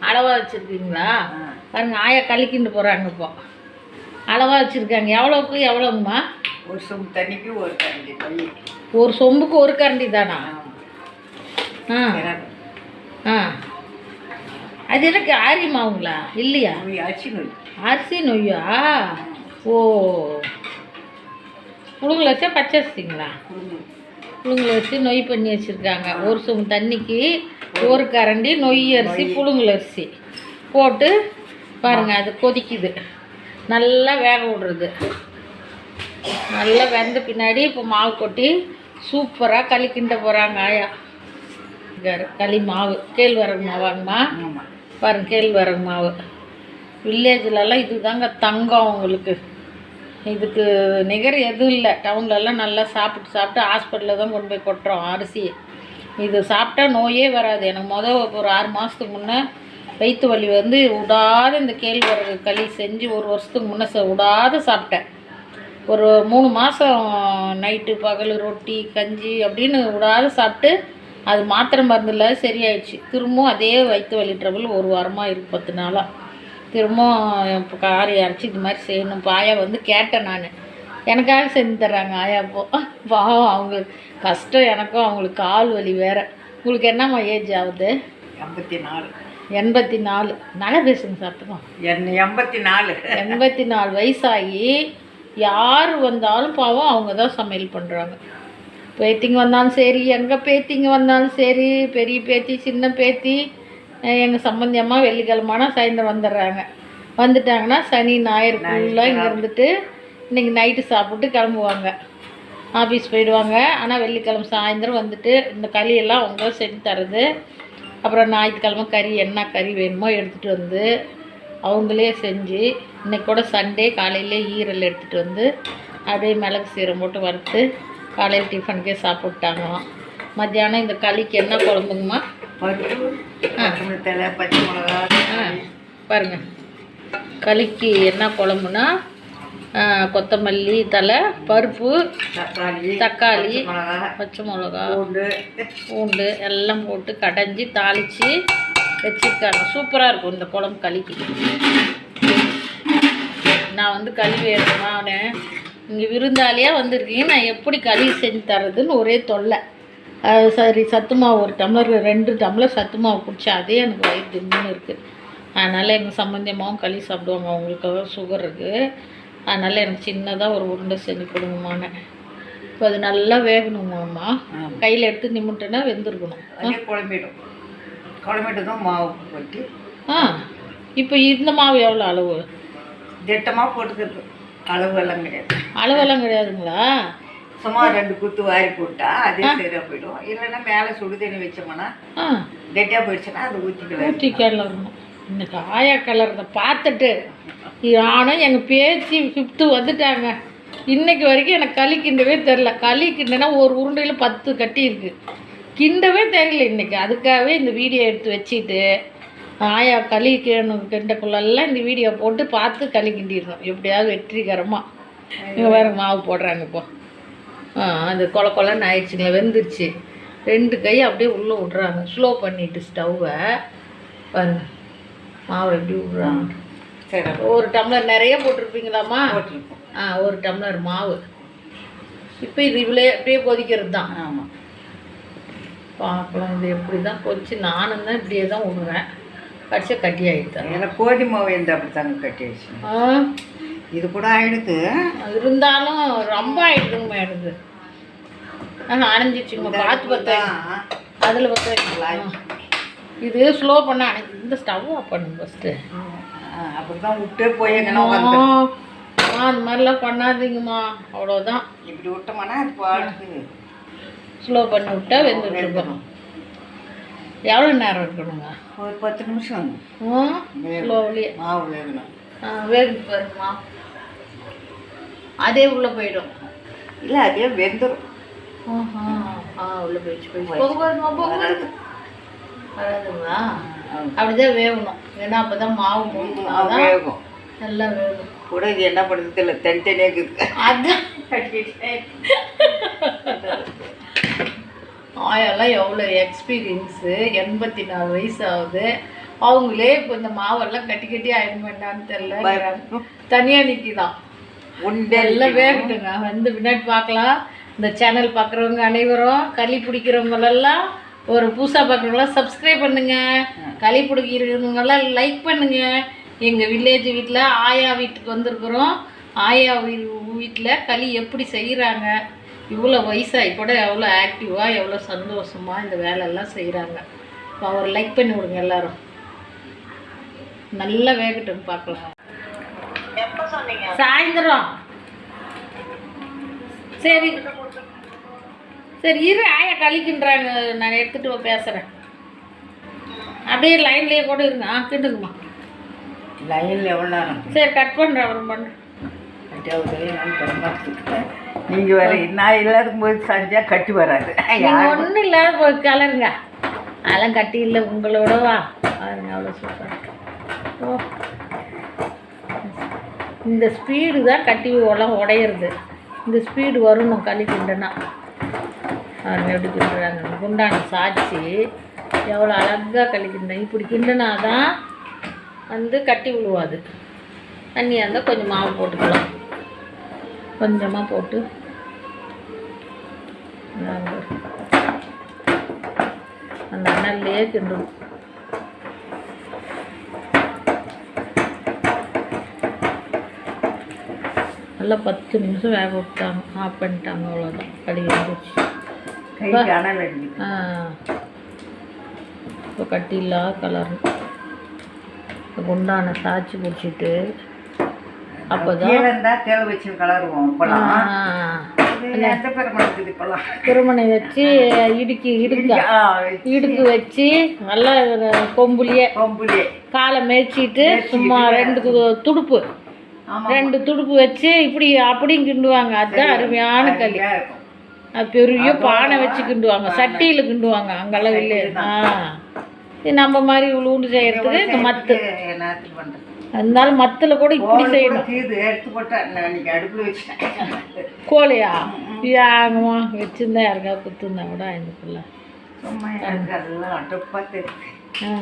அளவாக வச்சுருக்கீங்களா? பாருங்க ஆயா கழிக்கிண்டு போகிறாங்க இப்போ. அளவாக வச்சுருக்காங்க. எவ்வளோக்கு எவ்வளோங்கம்மா ஒரு சொம்பு தண்ணிக்கு ஒரு கரண்டி ஒரு சொம்புக்கு ஒரு கரண்டி தானா? ஆ. ஆ. அது எனக்கு ஆரி மாவுங்களா இல்லையா? அரிசி நோய். அரிசி நொய்யா ஓ. புழுங்கல் வச்சா பச்சை அரிசிங்களா? புழுங்கல். வச்சு நொய் பண்ணி வச்சுருக்காங்க. ஒரு சொம்பு தண்ணிக்கு ஒரு கரண்டி நொய் அரிசி புழுங்கல் அரிசி போட்டு பாருங்க அது கொதிக்குது. நல்லா வேக விடுறது. நல்லா வெந்த பின்னாடி இப்போ மாவு கொட்டி சூப்பராக களி கிண்ட போகிறாங்க ஆயா. களி மாவு. கேழ்வரகு மாவாங்கம்மா. பாருங்க கேழ்வரகு மாவு. வில்லேஜ்லலாம் இதுதாங்க தங்கம் உங்களுக்கு இதுக்கு நிகர் எதுவும் இல்லை. டவுன்லலாம் நல்லா சாப்பிட்டு சாப்பிட்டு ஹாஸ்பிட்டலில் தான் கொண்டு போய் கொட்டுறோம் அரிசி இது சாப்பிட்டா நோயே வராது. எனக்கு மொதல் ஒரு ஆறு மாதத்துக்கு முன்னே வயிற்று வலி வந்து விடாத இந்த கேழ்வரகு களி செஞ்சு ஒரு வருஷத்துக்கு முன்னே விடாத சாப்பிட்டேன். ஒரு மூணு மாதம் நைட்டு பகல் ரொட்டி கஞ்சி அப்படின்னு விடாத சாப்பிட்டு அது மாத்திரை மருந்துல சரியாயிடுச்சு. திரும்பவும் அதே வயிற்று வலி ட்ரபிள் ஒரு வாரமாக இருக்குது பத்து நாளாக திரும்பவும் இப்போ காரி அரைச்சி இது மாதிரி செய்யணும். பாயா வந்து கேட்டேன் நான். எனக்காக செஞ்சு தர்றாங்க ஆயா பாவம் அவங்களுக்கு கஷ்டம் எனக்கும் அவங்களுக்கு கால் வலி வேற. உங்களுக்கு என்னம்மா ஏஜ் ஆகுது? எண்பத்தி நாலு. எண்பத்தி நாலு. நல்லா பேசுங்க சத்தமாக என் எண்பத்தி நாலு. எண்பத்தி நாலு வயசாகி யார் வந்தாலும் பாவம் அவங்க தான் சமையல் பண்ணுறாங்க பேத்திங்க வந்தாலும் சரி எங்கள் பேத்திங்க வந்தாலும் சரி பெரிய பேத்தி சின்ன பேத்தி எங்கள் சம்பந்தி அம்மா வெள்ளிக்கிழமானா சாயந்தரம் வந்துடுறாங்க. வந்துட்டாங்கன்னா சனி ஞாயிறு ஃபுல்லாக இங்கே இருந்துட்டு இன்றைக்கி நைட்டு சாப்பிட்டு கிளம்புவாங்க. ஆஃபீஸ் போயிடுவாங்க. ஆனால் வெள்ளிக்கிழமை சாயந்தரம் வந்துட்டு இந்த களியெல்லாம் அவங்க தான் செஞ்சு தரது. அப்புறம் ஞாயிற்றுக்கிழமை கறி என்ன கறி வேணுமோ எடுத்துகிட்டு வந்து அவங்களே செஞ்சு இன்னைக்கு கூட சண்டே காலையிலே ஈரல் எடுத்துகிட்டு வந்து அப்படியே மிளகு சீரம் போட்டு வறுத்து காலையில் டிஃபனுக்கே சாப்பிட்டாங்களாம். மத்தியானம் இந்த களிக்கு என்ன குழம்புங்கம்மா? பருப்பு பச்சை மிளகா பாருங்கள் களிக்கு என்ன குழம்புனா கொத்தமல்லி தலை பருப்பு தக்காளி பச்சை மிளகா பூண்டு எல்லாம் போட்டு கடைஞ்சி தாளித்து வச்சுருக்காங்க. சூப்பராக இருக்கும் இந்த குழம்பு களிக்கு. நான் வந்து களி வேணுமான்னு இங்கே விருந்தாளியாக வந்திருக்கீங்க. நான் எப்படி களி செஞ்சு தர்றதுன்னு ஒரே தொல்லை. அது சரி சத்து மாவு ஒரு டம்ளர் ரெண்டு டம்ளர் சத்து மாவு குடிச்சா அதே எனக்கு வயிறு திம்முன்னு இருக்குது அதனால் எங்கள் சம்பந்தியமாவும் களி சாப்பிடுவாங்க. அவங்களுக்காக சுகர் இருக்குது அதனால் எனக்கு சின்னதாக ஒரு உருண்டை செஞ்சு கொடுங்கம்மான்னு. இப்போ அது நல்லா வேகணுமாம்மா? ஆமாம் கையில் எடுத்து நிமிட்டுனா வெந்திருக்கணும். குழம்பிடும். குழம்பிட்டு தான் மாவு கொட்டி ஆ. இப்போ இந்த மாவு எவ்வளோ அளவு? திட்டமாக போட்டுக்கிறது. அளவு எல்லாம் கிடையாது. அளவெல்லாம் கிடையாதுங்களா? சும்மா ரெண்டு குத்து வாரி போட்டா அதே சரியாக போயிடும். இல்லைன்னா மேலே சுடு தண்ணி வச்சோம்னா கெட்டியாக போயிடுச்சுன்னா அது ஊற்றிக்கலாம் ஊற்றி கிளறணும் இன்னைக்கு ஆயா கிளறத பார்த்துட்டு நானும் எங்கள் பேச்சு ஃபிஃப்த்து வந்துட்டாங்க. இன்றைக்கு வரைக்கும் எனக்கு களி கிண்டவே தெரில களி கிண்டனா ஒரு உருண்டையில் பத்து கட்டி இருக்குது கிண்டவே தெரியல இன்னைக்கு. அதுக்காகவே இந்த வீடியோ எடுத்து வச்சுட்டு ஆயா களி கிணு கிண்டக்குள்ளெல்லாம் இந்த வீடியோ போட்டு பார்த்து களி கிண்டிடணும். எப்படியாவது வெற்றிகரமாக இங்கே வேறு மாவு போடுறாங்க இப்போ. ஆ கொல கொலன்னு ஆயிடுச்சுங்களா வெந்துருச்சு. ரெண்டு கை அப்படியே உள்ளே விட்றாங்க. ஸ்லோ பண்ணிட்டு ஸ்டவ்வை. பாருங்கள் மாவு எப்படி விட்றாங்க சரி ஒரு டம்ளர் நிறைய போட்டிருப்பீங்களாம்மா? ஆ ஒரு டம்ளர் மாவு. இப்போ இது இவ்வளோ அப்படியே கொதிக்கிறது தான் ஆமாம் பார்க்கலாம் இது எப்படி தான் கொதிச்சு நானும் தான் இப்படியே தான் விடுவேன் கடைசியாக கட்டி ஆகிட்டேன் ஏன்னா கோதுமை மாவு எந்த அப்படி தாங்க கட்டி ஆயிடுச்சு ஆ. இது கூட ஆயிடுது. இருந்தாலும் ரொம்ப ஆயிடுதுங்கம்மா எனக்கு. ஆ அணைஞ்சிச்சுங்க பார்த்து பார்த்தா அதில் வைக்கலாம் இது ஸ்லோ பண்ண அணைஞ்சு இந்த ஸ்டவ் ஆஃப் ஃபஸ்ட்டு அப்படி தான் விட்டே போய் வந்து அந்த மாதிரிலாம் பண்ணாதீங்கம்மா. அவ்வளோதான் இப்படி விட்டோம்னா அது பாட்டுக்கு ஸ்லோ பண்ணி விட்டா வெந்துட்டு இருக்கணும் எவ்வளோ நேரம் இருக்கணுங்க? ஒரு பத்து நிமிஷம் ஸ்லோலி மாவு வேகணும். வேகுது பாருங்கம்மா. அதே உள்ளே போயிடும். இல்லை அதே வெந்துடும். ஆ உள்ளே போயிடுச்சு போயிடுச்சு. போக பாருங்கம்மா போக வராதுங்களா அப்படிதான் வேகணும். ஏன்னா அப்போ தான் மாவு முடிக்கலாம் வேகும். நல்லா வேகும். கூட இது என்ன பண்ணுறது தெரியல தனித்தனியாக இருக்குது. அதான். ஆயெல்லாம் எவ்வளோ எக்ஸ்பீரியன்ஸு எண்பத்தி நாலு வயசு ஆகுது. அவங்களே இப்போ இந்த மாவெல்லாம் கட்டி கட்டி ஆயிடும் வேண்டான்னு தெரியல. தனியாக நிற்கிதான் உண்டை எல்லாம் வேகட்டுங்க. வந்து பின்னாடி பார்க்கலாம். இந்த சேனல் பார்க்குறவங்க அனைவரும் களி பிடிக்கிறவங்களெல்லாம் ஒரு புதுசாக பார்க்குறவங்களாம் சப்ஸ்கிரைப் பண்ணுங்க. களி பிடிக்கிறவங்கெல்லாம் லைக் பண்ணுங்க. எங்கள் வில்லேஜ் வீட்டில் ஆயா வீட்டுக்கு வந்திருக்கிறோம். ஆயா வீட்டில் களி எப்படி செய்கிறாங்க இவ்வளோ வயசாகி கூட எவ்வளோ ஆக்டிவாக எவ்வளோ சந்தோஷமாக இந்த வேலையெல்லாம் செய்கிறாங்க அவர் லைக் பண்ணி விடுங்க எல்லாரும். நல்லா வேகட்டும் பார்க்கலாம். சாயந்தரம். சரி. சரி இரு ஆயா கழிக்கின்றாங்க. நான் எடுத்துட்டு போய் பேசுகிறேன் அப்படியே லைன்லேயே கூட இருங்க. ஆ கிண்டுங்கம்மா. லைனில் எவ்வளோ நேரம் சரி கட் பண்ணுறேன் அப்புறம் பண்ணுறேன் நீங்க வேற நான் இல்லாத போது செஞ்சா கட்டி வராது. நீங்கள் ஒன்றும் இல்லாத போய் கலருங்க. அதெல்லாம் கட்டி இல்லை உங்களோட வா. பாருங்க அவ்வளோ சூப்பர் ஓ இந்த ஸ்பீடு தான் கட்டி உலம் உடையிறது. இந்த ஸ்பீடு வரணும் களி கிண்டுனா பாருங்க எப்படி கிண்டுறாங்க குண்டான சாய்ச்சி எவ்வளோ அழகாக கழிக்கின்றேன் இப்படி கிண்டுனா தான் வந்து கட்டி விழுவாது தண்ணியாக இருந்தால் கொஞ்சம் மாவு போட்டுக்கலாம். கொஞ்சமாக போட்டு. அந்த அண்ணல்லையே கிண்டணும் நல்லா பத்து நிமிஷம் வேக விட்டாங்க. ஆஃப் பண்ணிட்டாங்க அவ்வளோதான் கழுவி வந்துச்சு இப்போ கட்டி இல்லாத கலர். குண்டான சாய்ச்சி பிடிச்சிட்டு அப்போ தான் கீழே இருந்தா தேவை வச்சு கலருவோம் திருமணை வச்சு இடுக்கி இடுக்க இடுக்கு. வச்சு. நல்லா கொம்புலியே. கொம்புலே காலை மேய்ச்சிட்டு சும்மா ரெண்டு துடுப்பு. ரெண்டு துடுப்பு வச்சு இப்படி அப்படியும் கிண்டுவாங்க. அதுதான் அருமையான களி. அது பெரிய பானை வச்சு கிண்டுவாங்க சட்டியில் கிண்டுவாங்க அங்கெல்லாம் இல்லை ஆ. இது நம்ம மாதிரி உளுண்டு செய்யறதுக்கு இந்த மத்து. இருந்தாலும் மத்தில் கூட இப்படி செய்யணும். கோழியா? யாங்கம்மா வச்சுருந்தா யாருக்காவது குத்துருந்தா கூட இதுக்குள்ள சும்மா எனக்கு அதெல்லாம் அடுப்பா தெரியும் ஆ.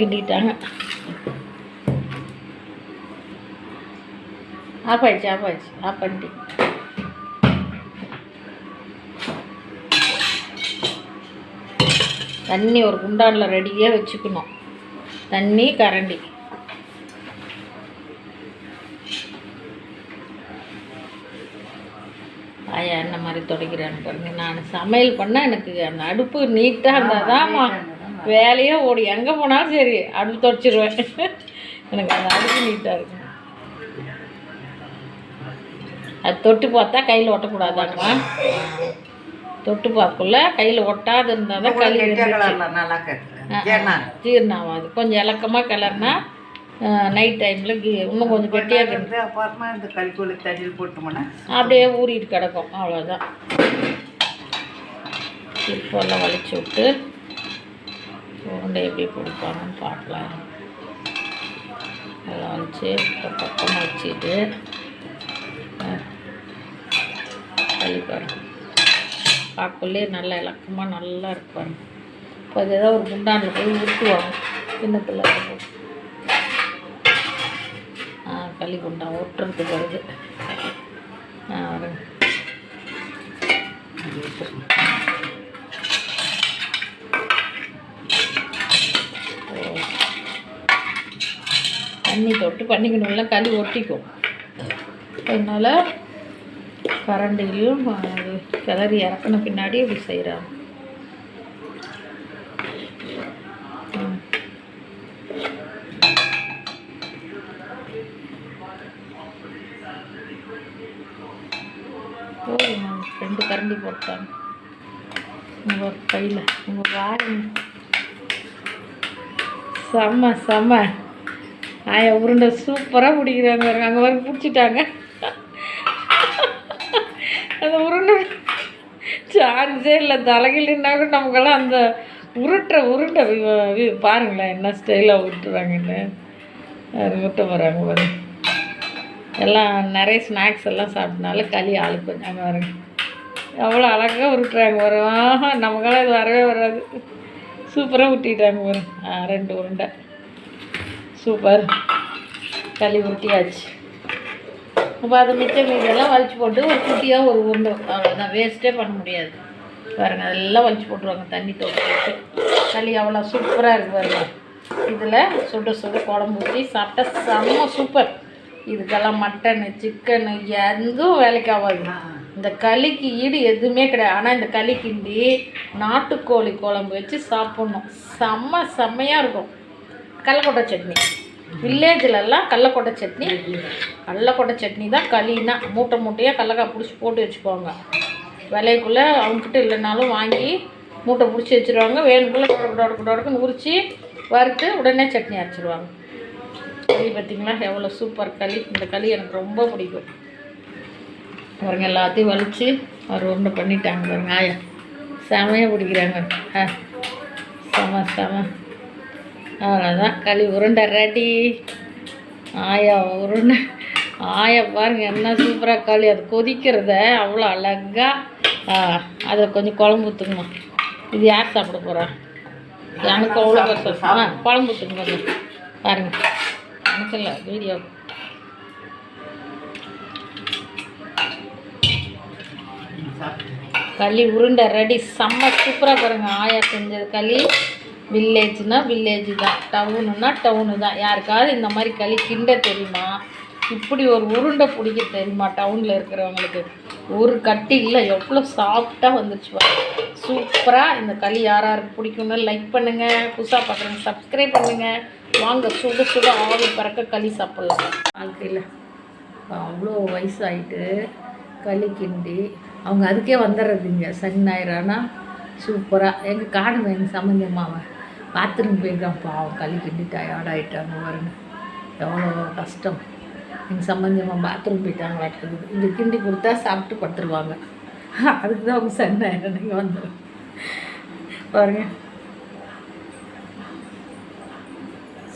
கிண்டிட்டாங்க. ஆஃப் ஆயிடுச்சு ஆஃப் ஆயிடுச்சு ஆஃப் பண்ணிட்டு. தண்ணி ஒரு குண்டானில் ரெடியாக வச்சுக்கணும். தண்ணி கரண்டி. ஆயா என்ன மாதிரி துடைக்கிறான்னு பாருங்க. நான் சமையல் பண்ணால் எனக்கு அந்த அடுப்பு நீட்டாக இருந்தால் தான்மா. வேலையே ஓடி. எங்கே போனாலும் சரி அடுப்பு துடைச்சிருவேன். எனக்கு அந்த அடுப்பு நீட்டாக இருக்கும் அது தொட்டு பார்த்தா கையில் ஒட்டக்கூடாதாங்கம்மா தொட்டு பார்க்கக்குள்ள கையில் ஒட்டாது இருந்தால் தான் களி ஏன்னா ஜீரணமாகாது கொஞ்சம் இலக்கமாக கிளறினா நைட் டைமில் இன்னும் கொஞ்சம் கெட்டியாக இருந்து அப்புறமா இந்த கல்கூலி தண்ணியில் போட்டோம்னா அப்படியே ஊறிட்டு கிடக்கும். அவ்வளோதான் திருப்பெல்லாம் வலிச்சு விட்டு. உருண்டை எப்படி பிடிப்பாங்கன்னு பார்க்கலாம். நல்லா வந்துச்சு இப்போ பக்கமாக வச்சுட்டு பாருங்க. பார்க்கலே நல்லா இலக்கமாக நல்லா இருப்பாரு இப்போ அது ஏதாவது ஒரு குண்டானில் போய் ஊற்றுவாங்க பிள்ளை ஆ களி குண்டான் ஊட்டுறதுக்கு வருது. ஆ வருங்க ஓ. தண்ணி தொட்டு பண்ணிக்கணும்ல களி ஒட்டிக்கும். அதனால் கரண்டிலையும் அது கிளறி இறக்குன பின்னாடி இப்படி செய்கிறாங்க ரெண்டு கரண்டி போட்டாங்க. உங்கள் கையில். உங்கள் வாய் செம்ம செம்ம. ஆயா உருண்டை சூப்பராக பிடிக்கிறாங்க பாருங்க. அங்கே வரைக்கும் பிடிச்சிட்டாங்க. அந்த உருண்டை சான்ஸே இல்லை. தலைகிலின்னாலும் நமக்கெல்லாம் அந்த உருட்டுற உருண்டை பாருங்களேன் என்ன ஸ்டைலாக உருட்டுறாங்கன்னு. அது விட்டு போகிறாங்க பாருங்க எல்லாம் நிறைய ஸ்நாக்ஸ் எல்லாம் சாப்பிட்டனால களி ஆளுக்கு கொஞ்சம் அங்கே வருங்க அவ்வளோ அழகாக உருட்டுறாங்க வரும் ஆஹா நமக்கெல்லாம் இது வரவே வராது. சூப்பராக ஊட்டிட்டாங்க வரும் ரெண்டு உருண்டை. சூப்பர். களி உருட்டியாச்சு. இப்போ அது மிச்சம் மீதெல்லாம் வலிச்சு போட்டு ஒரு குட்டியாக ஒரு உருண்டை. அவ்வளோதான் வேஸ்ட்டே பண்ண முடியாது. பாருங்க அதெல்லாம் வலிச்சு போட்டுருவாங்க. தண்ணி தொட்டு களி அவ்வளோ சூப்பராக இருக்குது பாருங்க. இதில் சுட சுட குழம்பு ஊற்றி சாப்பிட்டா செம்ம சூப்பர். இதுக்கெல்லாம் மட்டனு சிக்கனு எதுவும் வேலைக்கு ஆகாது. இந்த களிக்கு ஈடு எதுவுமே கிடையாது. ஆனால் இந்த களி கிண்டி நாட்டுக்கோழி குழம்பு வச்சு சாப்பிட்ணும். செம்ம செம்மையாக இருக்கும். கடலக்கொட்டை சட்னி. வில்லேஜ்லலாம் கடலக்கொட்டை சட்னி. கடலக்கொட்டை சட்னி தான் களின்னா மூட்டை மூட்டையாக கடலக்காய் பிடிச்சி போட்டு வச்சுக்குவாங்க. விலைக்குள்ளே அவங்கக்கிட்ட இல்லைனாலும் வாங்கி மூட்டை பிடிச்சி வச்சுருவாங்க. வேணுக்குள்ளே டொடக்கு டொடக்குன்னு உரித்து வறுத்து உடனே சட்னி அரைச்சிடுவாங்க களி பார்த்திங்களா? எவ்வளோ சூப்பர் களி. இந்த களி எனக்கு ரொம்ப பிடிக்கும். பாருங்க எல்லாத்தையும் வலித்து அவர் ஒன்று பண்ணிட்டாங்க பாருங்க. ஆயா செமையாக பிடிக்கிறாங்க. ஆ செம செம. அவ்வளோதான் களி உருண்டை ரெடி ஆயா உருண்டை. ஆயா பாருங்க என்ன சூப்பராக களி. அது கொதிக்கிறத அவ்வளோ அழகாக அதை கொஞ்சம் குழம்பு ஊற்றுக்குமா இது யார் சாப்பிட போகிறா எனக்கு அவ்வளோ கஷ்டம் ஆ குழம்பு ஊற்றுங்க கொஞ்சம் பாருங்க. எனக்கு இல்லை வீடியோ களி உருண்டை ரெடி செம்ம சூப்பராக பாருங்க ஆயா செஞ்சது களி. வில்லேஜ்னால் வில்லேஜ் தான் டவுனுன்னா டவுனு தான். யாருக்காவது இந்த மாதிரி களி கிண்ட தெரியுமா? இப்படி ஒரு உருண்டை பிடிக்க தெரியுமா டவுனில் இருக்கிறவங்களுக்கு? ஒரு கட்டி இல்லை எவ்வளோ சாஃப்டாக வந்துச்சு சூப்பராக இந்த களி யார் யாருக்கு பிடிக்கும்னு லைக் பண்ணுங்கள் புதுசாக பார்க்குறேங்க சப்ஸ்கிரைப் பண்ணுங்கள் வாங்க சுட சுட ஆவி பறக்க களி சாப்பிட்லாம். வாழ்க்கையில். அவ்வளோ வயசாயிட்டு களி கிண்டி அவங்க அதுக்கே வந்துடுறதுங்க. சனி ஞாயிறானா சூப்பராக எங்கள் காணுங்க எங்கள் சம்மந்தம்மாவை பாத்ரூம் போயிருக்கான் பாவம் களி கிண்டி டயர்ட் ஆகிட்டாங்க பாருங்க. எவ்வளோ கஷ்டம். எங்கள் சம்மந்தமாக பாத்ரூம் போயிட்டாங்களாட்டுக்குது இந்த கிண்டி கொடுத்தா சாப்பிட்டு படுத்துருவாங்க. அதுக்கு தான் அவங்க சனி ஞாயிறு வந்து பாருங்க.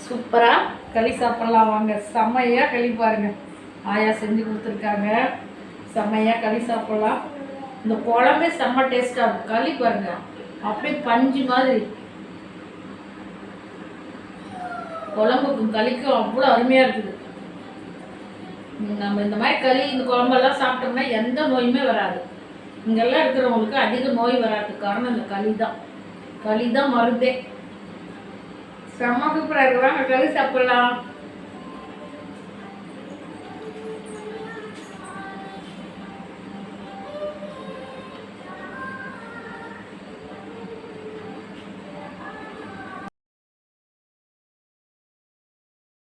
சூப்பராக களி சாப்பிட்லாம் வாங்க. செம்மையாக களி பாருங்க. ஆயா செஞ்சு கொடுத்துருக்காங்க. செம்மையாக களி சாப்பிட்லாம். இந்த குழம்பே செம்ம டேஸ்ட்டாக இருக்கும். களி பாருங்க. அப்படியே பஞ்சு மாதிரி. குழம்புக்கும் களிக்கும் அவ்வளோ அருமையாக இருக்குது. நம்ம இந்த மாதிரி களி இந்த குழம்பெல்லாம் சாப்பிட்டோம்னா எந்த நோயுமே வராது. இங்கெல்லாம் இருக்கிறவங்களுக்கு அதிக நோய் வராதுக்கு காரணம் இந்த களி தான் களி தான் மருந்தே செம்ம சூப்பராக இருக்குவாங்க களி சாப்பிட்லாம்.